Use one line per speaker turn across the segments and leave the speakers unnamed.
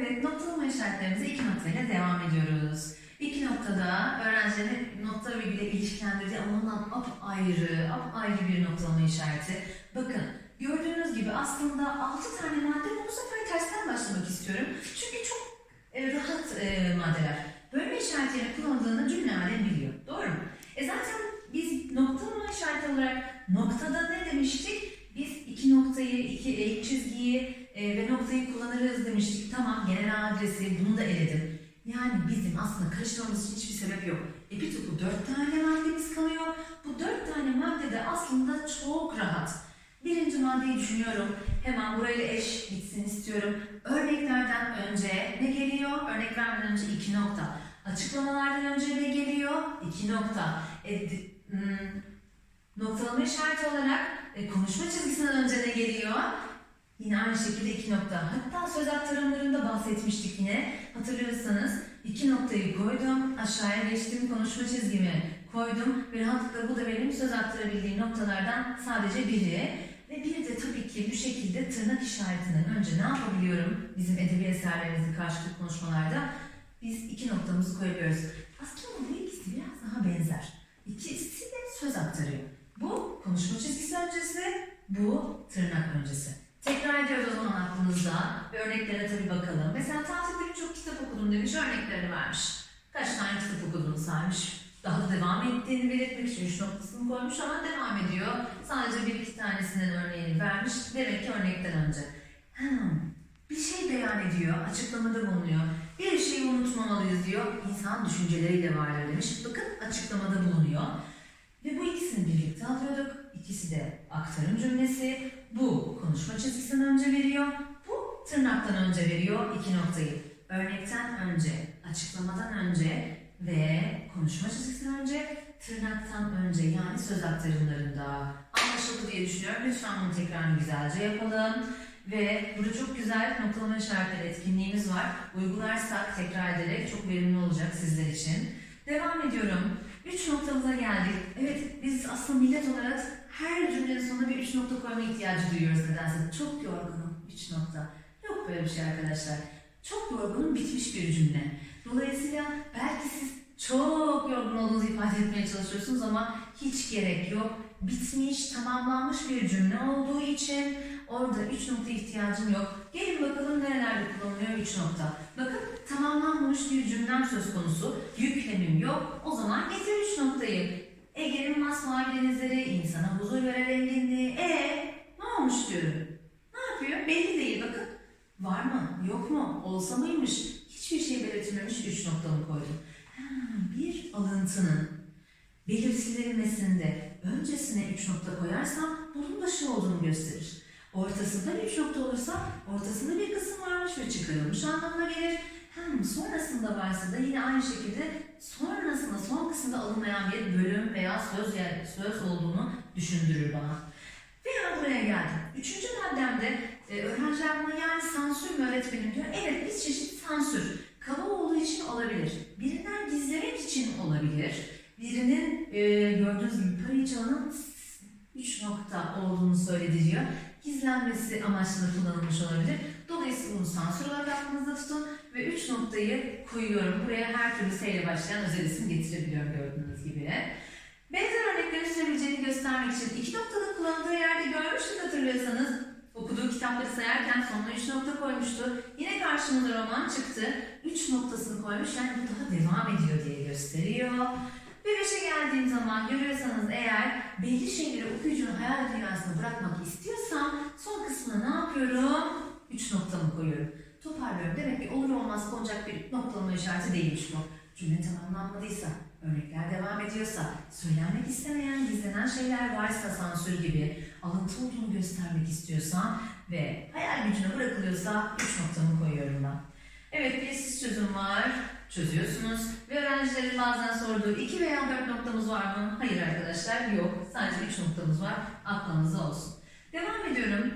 Evet, noktalama işaretlerimize iki noktayla devam ediyoruz. İki noktada öğrencilerin nokta virgüle ilişkilendirdiği alandan ayrı, ayrı bir noktalama işareti. Bakın, gördüğünüz gibi aslında altı tane madde var. Bu sefer tersten başlamak istiyorum. Çünkü çok e, rahat e, maddeler. Bölme işaretlerini kullandığını cümle alem biliyor. Doğru mu? E zaten biz noktalama işareti olarak noktada ne demiştik? Biz iki noktayı, iki eğik çizgiyi e, ve noktayı kullanırız demiştik. Tamam genel adresi bunu da eledim. Yani bizim aslında karıştırmamız için hiçbir sebep yok. Epitopu dört tane maddemiz kalıyor. Bu dört tane madde de aslında çok rahat. Birinci maddeyi düşünüyorum. Hemen burayla eş gitsin istiyorum. Örneklerden önce ne geliyor? Örnek vermeden önce iki nokta. Açıklamalardan önce ne geliyor? İki nokta. E, hmm, noktalama işareti olarak e, konuşma çizgisinden önce ne geliyor? Yine aynı şekilde iki nokta. Hatta söz aktarımlarında bahsetmiştik yine. Hatırlıyorsanız iki noktayı koydum, aşağıya geçtim, konuşma çizgimi koydum ve rahatlıkla bu da benim söz aktarabildiğim noktalardan sadece biri. Ve bir de tabii ki bu şekilde tırnak işaretinden önce ne yapabiliyorum? Bizim edebi eserlerimizin karşılıklı konuşmalarda biz iki noktamızı koyabiliyoruz. Aslında bu ikisi biraz daha benzer. İkisi de söz aktarıyor. Bu konuşma çizgisi öncesi, bu tırnak öncesi. Tekrar ediyoruz o zaman aklınızda örneklere tabii bakalım. Mesela tatilde birçok kitap okudum demiş, örneklerini vermiş. Kaç tane kitap okuduğunu saymış. Daha da devam ettiğini belirtmek için üç noktasını koymuş ama devam ediyor. Sadece bir iki tanesinin örneğini vermiş. Demek ki örnekten önce. Hmm, bir şey beyan ediyor, açıklamada bulunuyor. Bir şeyi unutmamalıyız diyor. İnsan düşünceleriyle vardır demiş. Bakın açıklamada bulunuyor. Ve bu ikisini birlikte alıyorduk. İkisi de aktarım cümlesi. Bu konuşma çizgisinden önce veriyor. Bu tırnaktan önce veriyor iki noktayı. Örnekten önce, açıklamadan önce ve konuşma çizgisinden önce, tırnaktan önce yani söz aktarımlarında. Anlaşıldı diye düşünüyorum. Lütfen bunu tekrarını güzelce yapalım. Ve burada çok güzel noktalama işaretleri etkinliğimiz var. Uygularsak tekrar ederek çok verimli olacak sizler için. Devam ediyorum. Üç noktamıza geldik. Evet biz aslında millet olarak her cümlenin sonuna bir üç nokta koyma ihtiyacı duyuyoruz nedense. Çok yorgunum. Üç nokta. Yok böyle bir şey arkadaşlar. Çok yorgunum bitmiş bir cümle. Dolayısıyla belki siz çok yorgun olduğunuzu ifade etmeye çalışıyorsunuz ama hiç gerek yok. Bitmiş, tamamlanmış bir cümle olduğu için orada üç nokta ihtiyacım yok. Gelin bakalım nerelerde kullanılıyor üç nokta. Bakın tamamlanmamış bir cümlem söz konusu. Yüklemim yok. O zaman getir üç noktayı. Ege'nin masmavi denizleri, insana huzur veren enginliği. E ne olmuş diyorum. Ne yapıyor? Belli değil bakın. Var mı? Yok mu? Olsa mıymış? Hiçbir şey belirtilmemiş üç noktamı koydum. Bir alıntının belirtilmesinde öncesine üç nokta koyarsam bunun başı olduğunu gösterir. Ortasında bir nokta olursa ortasında bir kısım varmış ve çıkarılmış anlamına gelir. Hem sonrasında varsa da yine aynı şekilde sonrasında son kısımda alınmayan bir bölüm veya söz yer, söz olduğunu düşündürür bana. Veya buraya geldim. Üçüncü maddemde e, öğrenciler buna yani sansür mü öğretmenim diyor. Evet bir çeşit sansür. Kaba olduğu için olabilir. Birinden gizlemek için olabilir. Birinin e, gördüğünüz gibi parayı çalanın üç nokta olduğunu söyledi diyor. Gizlenmesi amaçlı kullanılmış olabilir. Dolayısıyla bunu sansür olarak aklınızda tutun ve üç noktayı koyuyorum. Buraya her türlü S ile başlayan özel isim getirebiliyorum gördüğünüz gibi. Benzer örneklerin sürebileceğini göstermek için iki noktanın kullanıldığı yerde görmüştük hatırlıyorsanız. Okuduğu kitapları sayarken sonuna üç nokta koymuştu. Yine karşımıza roman çıktı. Üç noktasını koymuş yani bu daha devam ediyor diye gösteriyor. Ve beşe geldiğim zaman görüyorsanız eğer belli şeyleri okuyucunun hayal dünyasına bırakmak istiyorsam son kısmına ne yapıyorum? Üç noktamı koyuyorum. Toparlıyorum. Demek ki olur olmaz konacak bir noktalama işareti değilmiş bu. Cümle tamamlanmadıysa, örnekler devam ediyorsa, söylenmek istemeyen, gizlenen şeyler varsa sansür gibi, alıntı olduğunu göstermek istiyorsam ve hayal gücüne bırakılıyorsa üç noktamı koyuyorum ben. Evet bir siz çözüm var. Çözüyorsunuz. Ve öğrencilerin bazen sorduğu iki veya dört noktamız var mı? Hayır arkadaşlar yok. Sadece üç noktamız var. Aklınızda olsun. Devam ediyorum.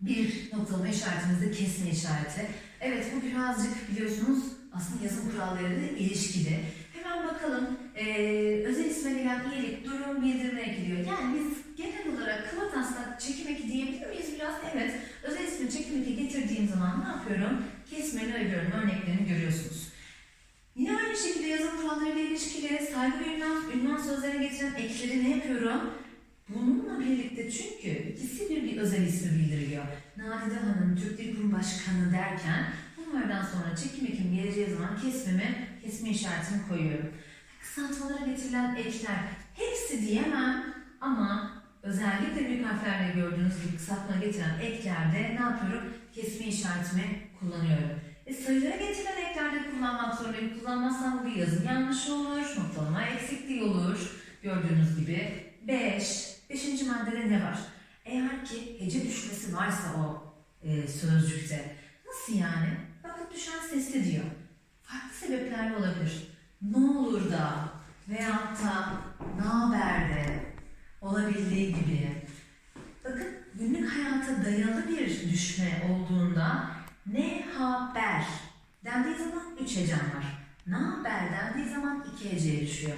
Bir noktalama işaretimizde kesme işareti. Evet bu birazcık biliyorsunuz aslında yazım kurallarıyla ilişkili. Hemen bakalım. Ee, özel isme gelen iyilik, durum, bildirme ekliyor. Yani biz genel olarak kıva taslak çekim eki diyebilir miyiz biraz? Evet. Özel ismi çekim eki getirdiğim zaman ne yapıyorum? Kesmeli ayırıyorum. Örneklerini görüyorsunuz. Yine aynı şekilde yazım kurallarıyla ilişkili saygı ve ünvan sözlerine getiren ekleri ne yapıyorum? Bununla birlikte çünkü ikisi bir bir özel ismi bildiriyor. Nadide Hanım, Türk Dil Kurum Başkanı derken bunlardan sonra çekim ekim geleceği zaman kesmemi, kesme işaretini koyuyorum. Kısaltmalara getirilen ekler hepsi diyemem ama özellikle büyük harflerle gördüğünüz gibi kısaltma getiren eklerde ne yapıyorum? Kesme işaretimi kullanıyorum. E sayılara getirilen eklerde kullanmak zorundayım. Kullanmazsam bu bir yazım yanlış olur, noktalama eksikliği olur. Gördüğünüz gibi 5. Beşinci maddede ne var? Eğer ki hece düşmesi varsa o e, sözcükte. Nasıl yani? Bakın düşen sesli diyor. Farklı sebeplerle olabilir. Ne olur da veyahut da ne haber de olabildiği gibi. Bakın günlük hayata dayalı bir düşme olduğunda ne haber dendiği zaman üç hecem var. Ne haber dendiği zaman iki heceye düşüyor.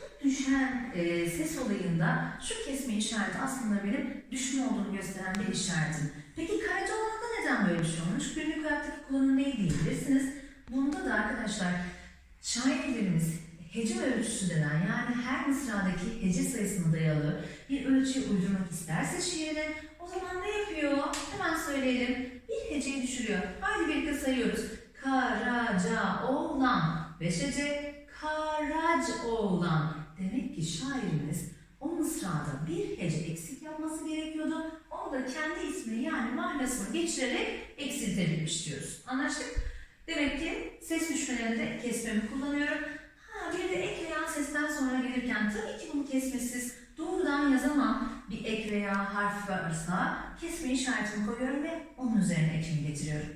Bu düşen e, ses olayında şu kesme işareti aslında benim düşme olduğunu gösteren bir işaretim. Peki kayıcı olanda neden böyle bir şey olmuş? Günlük hayattaki kullanım ne diyebilirsiniz? Bunda da arkadaşlar şairlerimiz hece ölçüsü denen yani her mısradaki hece sayısına dayalı bir ölçüye uydurmak isterse şiirine o zaman ne yapıyor? Hemen söyleyelim. Bir heceyi düşürüyor. Haydi birlikte sayıyoruz. Karaca oğlan. Beş hece. Karac oğlan. Demek ki şairimiz o mısrada bir hece eksik yapması gerekiyordu. Onu da kendi ismini yani mahlasını geçirerek eksiltebilmiş diyoruz. Anlaştık? Demek ki ses düşmelerinde kesmemi kullanıyorum. Ha bir de ek sesten sonra gelirken tabii ki bunu kesmesiz doğrudan yazamam. Bir ek veya harf varsa kesme işaretini koyuyorum ve onun üzerine ekimi getiriyorum.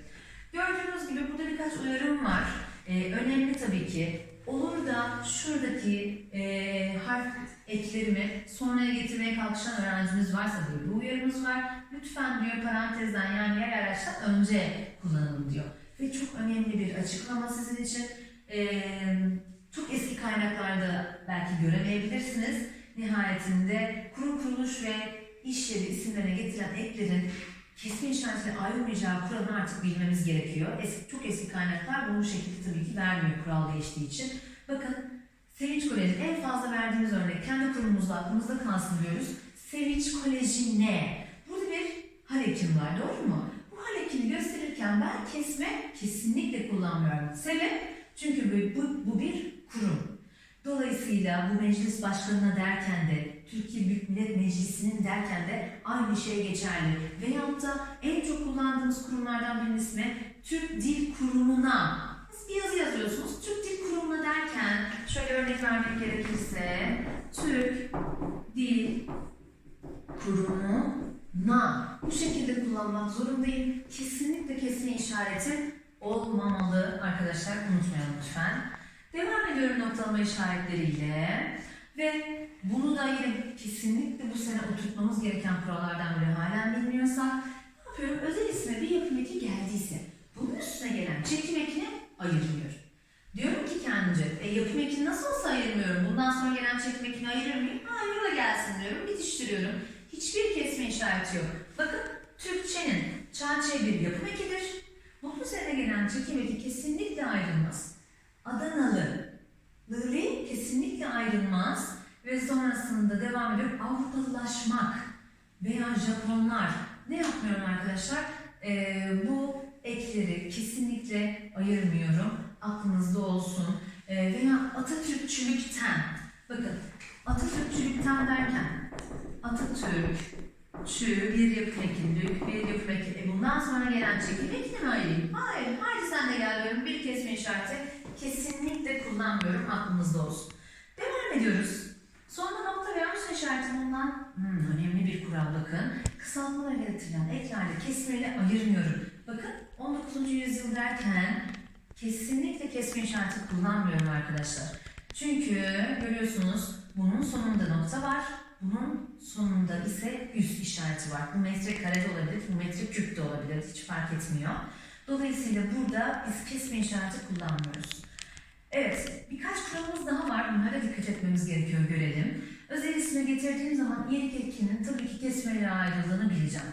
Gördüğünüz gibi burada birkaç uyarım var. Ee, önemli tabii ki. Olur da şuradaki e, harf eklerimi sonraya getirmeye kalkışan öğrencimiz varsa diyor. Bir uyarımız var. Lütfen diyor parantezden yani yer araçtan önce kullanalım diyor. Ve çok önemli bir açıklama sizin için. Ee, çok eski kaynaklarda belki göremeyebilirsiniz. Nihayetinde kurum kuruluş ve iş yeri isimlerine getiren eklerin kesme işaretiyle ayrılmayacağı kuralını artık bilmemiz gerekiyor. Eski, çok eski kaynaklar bunu bu şekilde tabii ki vermiyor kural değiştiği için. Bakın Sevinç Koleji en fazla verdiğimiz örnek kendi kurumumuzda aklımızda kalsın diyoruz. Sevinç Koleji ne? Burada bir hal ekimi var doğru mu? Bu hal ekimi gösterirken ben kesme kesinlikle kullanmıyorum. Sebep? Çünkü bu, bu, bu bir kurum. Dolayısıyla bu meclis başkanına derken de, Türkiye Büyük Millet Meclisi'nin derken de aynı şey geçerli. Veyahut da en çok kullandığımız kurumlardan birinin ismi Türk Dil Kurumu'na. Siz bir yazı yazıyorsunuz. Türk Dil Kurumu'na derken, şöyle örnek vermek gerekirse, Türk Dil Kurumu'na bu şekilde kullanmak zorundayım. Kesinlikle kesme işareti olmamalı arkadaşlar. Unutmayalım lütfen. Devam ediyorum noktalama işaretleriyle ve bunu da yine kesinlikle bu sene oturtmamız gereken kurallardan biri halen bilmiyorsak ne yapıyorum? Özel isme bir yapım eki geldiyse bunun üstüne gelen çekim ekini ayırmıyorum. Diyorum ki kendimce, e, yapım ekini nasıl olsa ayırmıyorum. Bundan sonra gelen çekim ekini ayırır mıyım? Hayır o gelsin diyorum. Bitiştiriyorum. Hiçbir kesme işareti yok. Bakın Türkçenin çağçe bir yapım ekidir. Bunun üzerine gelen çekim eki kesinlikle ayrılmaz. Adanalı. Lili kesinlikle ayrılmaz ve sonrasında devam ediyorum Avrupalılaşmak veya Japonlar. Ne yapmıyorum arkadaşlar? Ee, bu ekleri kesinlikle ayırmıyorum. Aklınızda olsun. Ee, veya Atatürkçülükten. Bakın Atatürkçülükten derken Atatürk, Çü, bir yapım ekildik, bir yapım ekildik. E bundan sonra gelen çekim ekini mi ayırayım? Hayır, haydi sen de gel diyorum. Bir kesme işareti kesinlikle kullanmıyorum. Aklınızda olsun. Devam ediyoruz. Sonunda nokta ve yanlış işareti bundan hmm, önemli bir kural bakın. Kısaltmalar getirilen eklerde kesmeyle ayırmıyorum. Bakın 19. yüzyıl derken kesinlikle kesme işareti kullanmıyorum arkadaşlar. Çünkü görüyorsunuz bunun sonunda nokta var. Bunun sonunda ise üst işareti var. Bu metre kare de olabilir, bu metre küp de olabilir. Hiç fark etmiyor. Dolayısıyla burada biz kesme işareti kullanmıyoruz. Evet, birkaç kuralımız daha var. Bunlara dikkat etmemiz gerekiyor, görelim. Özel ismi getirdiğim zaman iyilik ekinin tabii ki kesmeyle ayrıldığını bileceğim.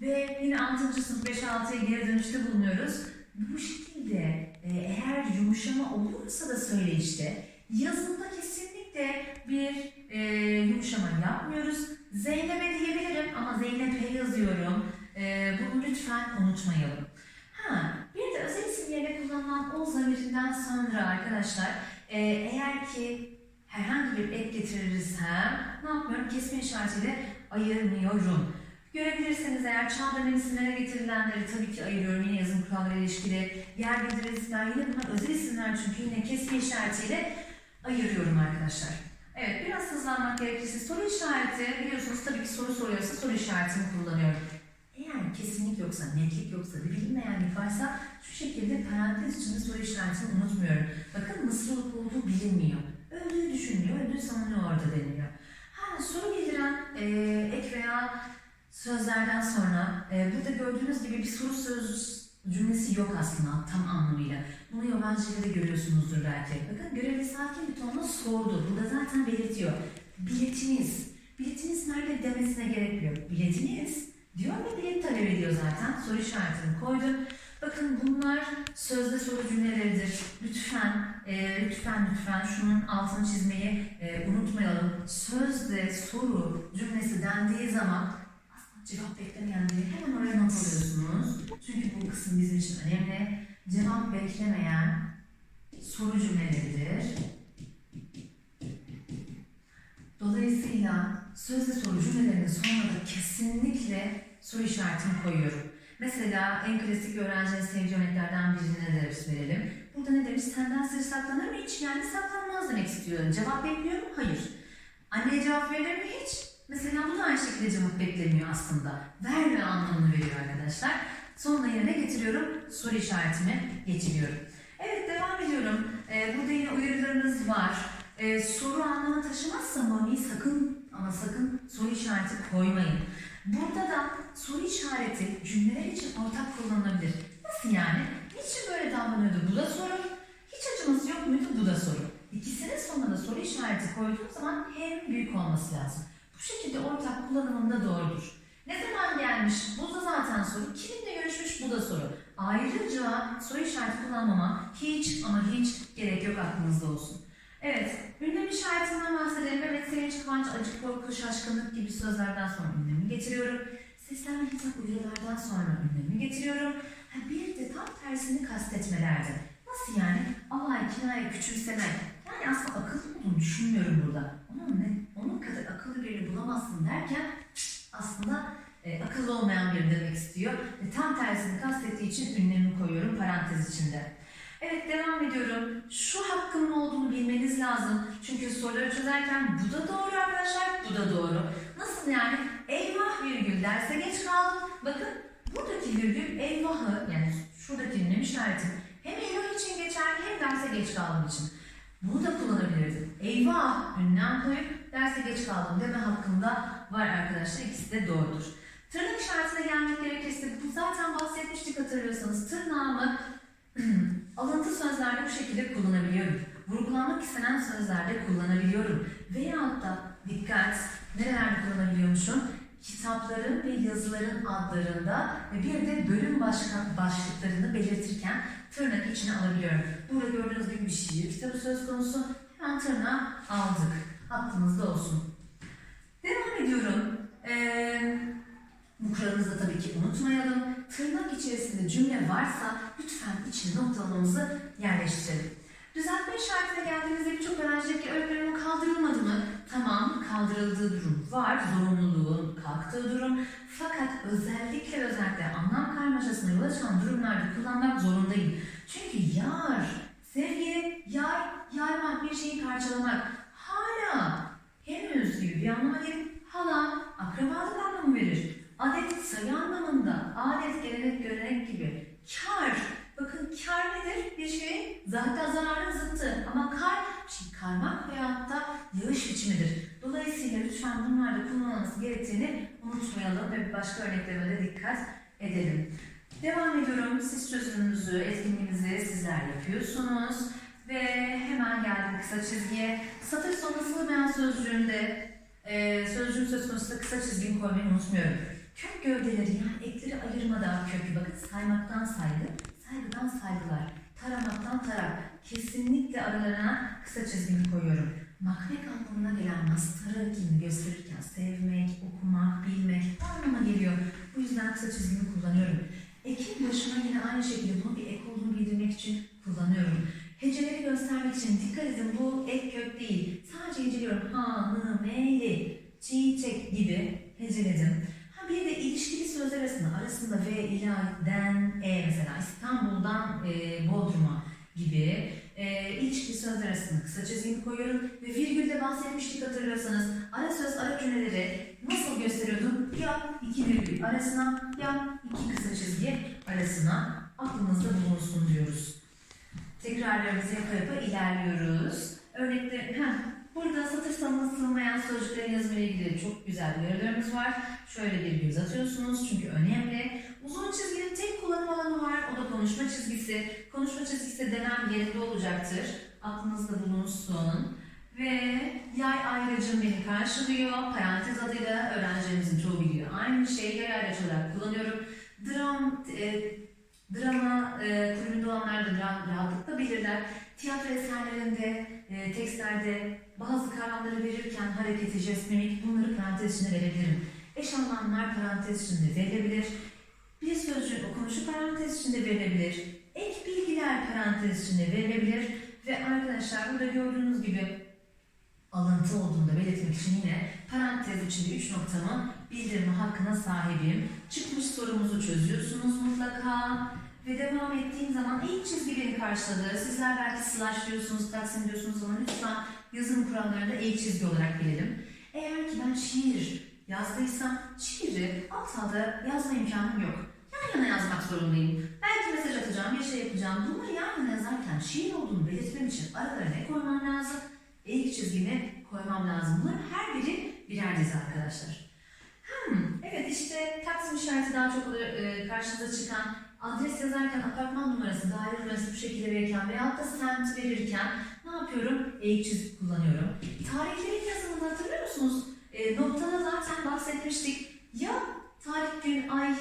Ve yine 6. sınıf 5-6'ya geri dönüşte bulunuyoruz. Bu şekilde e, eğer yumuşama olursa da söyleyişte yazında kesinlikle bir e, yumuşama yapmıyoruz. Zeynep'e diyebilirim ama Zeynep'e yazıyorum. E, bunu lütfen unutmayalım. Ha, bir de özel isim yerine kullanılan o zamirinden sonra arkadaşlar e, eğer ki herhangi bir ek getirirsem ne yapmıyorum? Kesme işaretiyle ayırmıyorum. Görebilirseniz eğer çağ dönemi isimlere getirilenleri tabii ki ayırıyorum. Yine yazım kuralları ilişkili. Yer bildiren isimler yine bunlar özel isimler çünkü yine kesme işaretiyle ayırıyorum arkadaşlar. Evet biraz hızlanmak gerekirse soru işareti biliyorsunuz tabii ki soru soruyorsa soru işaretini kullanıyorum. Eğer kesinlik yoksa, netlik yoksa, bilinmeyenlik varsa şu şekilde parantez içinde soru işaretini unutmuyorum. Bakın mısırlık olduğu bilinmiyor. Öldüğü düşünülüyor, öldüğü sanılıyor orada deniliyor. Ha, soru bildiren e, ek veya sözlerden sonra e, burada gördüğünüz gibi bir soru söz cümlesi yok aslında tam anlamıyla. Bunu yabancıda da görüyorsunuzdur belki. Bakın görevli sakin bir tonla sordu. Burada zaten belirtiyor. Biletiniz. Biletiniz nerede demesine gerek yok. Biletiniz diyor ve bilet talep ediyor zaten. Soru işaretini koydum. Bakın bunlar sözde soru cümleleridir. Lütfen, e, lütfen, lütfen şunun altını çizmeyi e, unutmayalım. Sözde soru cümlesi dendiği zaman cevap beklemeyen diye hemen oraya not alıyorsunuz. Çünkü bu kısım bizim için önemli. Cevap beklemeyen soru cümleleridir. Dolayısıyla sözde soru cümlelerinin sonuna da kesinlikle soru işaretini koyuyorum. Mesela en klasik öğrencinin sevdiği örneklerden birine ders verelim. Burada ne demiş? Senden sır saklanır mı hiç? Yani saklanmaz demek istiyor. Cevap bekliyor mu? Hayır. Anneye cevap verilir mi hiç? Mesela bu da aynı şekilde cevap beklemiyor aslında. Verme anlamını veriyor arkadaşlar. Sonuna yerine getiriyorum. Soru işaretimi geçiriyorum. Evet devam ediyorum. Ee, burada yine uyarılarınız var. Ee, soru anlamı taşımazsa mami sakın ama sakın soru işareti koymayın. Burada da soru işareti cümleler için ortak kullanılabilir. Nasıl yani? Niçin böyle davranıyordu? Bu da soru. Hiç acıması yok muydu? Bu da soru. İkisinin sonuna da soru işareti koyduğum zaman hem büyük olması lazım. Bu şekilde ortak kullanımında doğrudur. Ne zaman gelmiş? Bu da zaten soru. Kiminle görüşmüş? Bu da soru. Ayrıca soru işareti kullanmama hiç ama hiç gerek yok aklınızda olsun. Evet, ünlem işaretinden bahsedelim. Evet, sevinç, kıvanç, acı, korku, şaşkınlık gibi sözlerden sonra ünlemi getiriyorum. Seslenme hitap uyarılardan sonra ünlemi getiriyorum. Ha, bir de tam tersini kastetmelerde. Nasıl yani? Alay, kinaye, küçümseme. Yani aslında akıllı olduğunu düşünmüyorum burada. Onun, ne, onun kadar akıllı birini bulamazsın derken aslında e, akıllı olmayan biri demek istiyor. E, tam tersini kastettiği için ünlemi koyuyorum parantez içinde. Evet devam ediyorum. Şu hakkımın olduğunu bilmeniz lazım. Çünkü soruları çözerken bu da doğru arkadaşlar, bu da doğru. Nasıl yani? Eyvah virgül derse geç kaldım. Bakın buradaki virgül eyvahı yani şuradaki ünlem işareti hem eyvah için geçerli hem derse geç kaldım için. Bunu da kullanabilirdim. Eyvah ünlem koyup derse geç kaldım deme hakkında var arkadaşlar. İkisi de doğrudur. Tırnak işaretine gelmek gerekirse bu zaten bahsetmiştik hatırlıyorsanız. Tırnağımı alıntı sözlerde bu şekilde kullanabiliyorum. Vurgulanmak istenen sözlerde kullanabiliyorum. Veyahut da dikkat nerelerde kullanabiliyormuşum? Kitapların ve yazıların adlarında ve bir de bölüm başka başlıklarını belirtirken tırnak içine alabiliyorum. Burada gördüğünüz gibi bir şiir kitabı söz konusu. Hemen tırnağı aldık. Aklınızda olsun. Devam ediyorum. Ee, bu kuralımızı tabii ki unutmayalım. Tırnak içerisinde cümle varsa lütfen içine noktalamamızı yerleştirelim. Düzeltme işaretine geldiğimizde birçok öğrenci der ki öğretmenim o kaldırılmadı mı? Tamam kaldırıldığı durum var. Zorunluluğun kalktığı durum. Fakat özellikle özellikle anlam karmaşasına yol açan durumlarda kullanmak zorundayım. Çünkü yar, Kar, bakın kar nedir? Bir şeyin zaten zararın zıttı. Ama kar, şey karmak veyahut da yağış biçimidir. Dolayısıyla lütfen bunlarda kullanılması gerektiğini unutmayalım ve başka örneklere de dikkat edelim. Devam ediyorum. Siz çözümünüzü, etkinliğinizi sizler yapıyorsunuz. Ve hemen geldim kısa çizgiye. Satır sonrası ben sözcüğünde e, sözcüğün söz konusu kısa çizgimi koymayı unutmuyorum. Kök gövdeleri yani ekleri ayırmada kökü bakın saymaktan saygı, saygıdan saygılar, taramaktan tarak. Kesinlikle aralarına kısa çizgimi koyuyorum. Makrek anlamına gelen mastarı kimi gösterirken sevmek, okumak, bilmek anlama geliyor. Bu yüzden kısa çizgimi kullanıyorum. Ekin başına yine aynı şekilde bunu bir ek olduğunu bildirmek için kullanıyorum. Heceleri göstermek için dikkat edin bu ek kök değil. Sadece heceliyorum. Ha, nı, meyli, çiçek gibi heceledim. Ha bir de ilişkili sözler arasında, arasında ve, ila, den, e mesela İstanbul'dan e, Bodrum'a gibi e, ilişkili sözler arasında kısa çizgimi koyuyorum ve virgülde bahsetmiştik hatırlarsanız ara söz ara cümleleri nasıl gösteriyordum? Ya iki virgül arasına ya iki kısa çizgi arasına aklınızda bulunsun diyoruz. Tekrarlarımızı yapa yapa ilerliyoruz. Örnekler, burada satır sanına sığmayan sözcüklerin yazımıyla ilgili çok güzel uyarılarımız var. Şöyle bir göz atıyorsunuz çünkü önemli. Uzun çizginin tek kullanım alanı var. O da konuşma çizgisi. Konuşma çizgisi denen yerinde olacaktır. Aklınızda bulunsun. Ve yay ayrıcım beni karşılıyor. Parantez adıyla öğrencilerimizin çoğu biliyor. Aynı şeyi yay ayrıç olarak kullanıyorum. Dram, e, drama e, kulübünde olanlar da ra- rahatlıkla bilirler. Tiyatro eserlerinde, e, tekstlerde bazı kavramları verirken hareketi, jest, mimik bunları parantez içinde verebilirim. Eş anlamlar parantez içinde verilebilir. Bir sözcüğün okunuşu parantez içinde verilebilir. Ek bilgiler parantez içinde verilebilir. Ve arkadaşlar burada gördüğünüz gibi alıntı olduğunu da belirtmek için yine parantez içinde 3 noktamı bildirme hakkına sahibim. Çıkmış sorumuzu çözüyorsunuz mutlaka. Ve devam ettiğim zaman ilk çizgi beni karşıladı. Sizler belki slash diyorsunuz, taksim diyorsunuz ama lütfen yazım kurallarında ilk çizgi olarak bilelim. Eğer ki ben şiir yazdıysam şiiri alt alta yazma imkanım yok. Yan yana yazmak zorundayım. Belki mesaj atacağım, bir şey yapacağım. Bunları yan yana yazarken şiir olduğunu belirtmem için aralarına ne koymam lazım? İlk çizgimi koymam lazım. Bunların her biri birer dizi arkadaşlar. Hmm, evet işte taksim işareti daha çok e, karşınıza çıkan adres yazarken apartman numarası, daire numarası bu şekilde verirken veyahut da semt verirken ne yapıyorum? Eğik çizgi kullanıyorum. Tarihlerin yazımını hatırlıyor musunuz? E, noktada zaten bahsetmiştik. Ya tarih, gün, ay,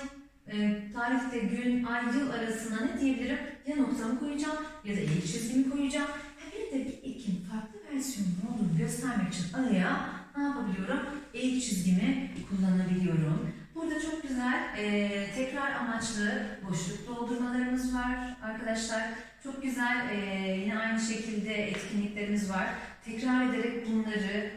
e, tarihte gün, ay, yıl arasına ne diyebilirim? Ya noktamı koyacağım ya da eğik çizgimi koyacağım. Ha bir de bir ekin farklı versiyonu olduğunu göstermek için araya ne yapabiliyorum? Eğik çizgimi kullanabiliyorum. Burada çok güzel e, tekrar amaçlı boşluk doldurmalarımız var arkadaşlar. Çok güzel e, yine aynı şekilde etkinliklerimiz var. Tekrar ederek bunları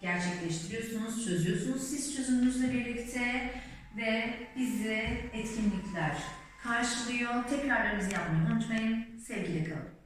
gerçekleştiriyorsunuz, çözüyorsunuz siz çözümünüzle birlikte ve bizi etkinlikler karşılıyor. Tekrarlarımızı yapmayı unutmayın. Sevgiyle kalın.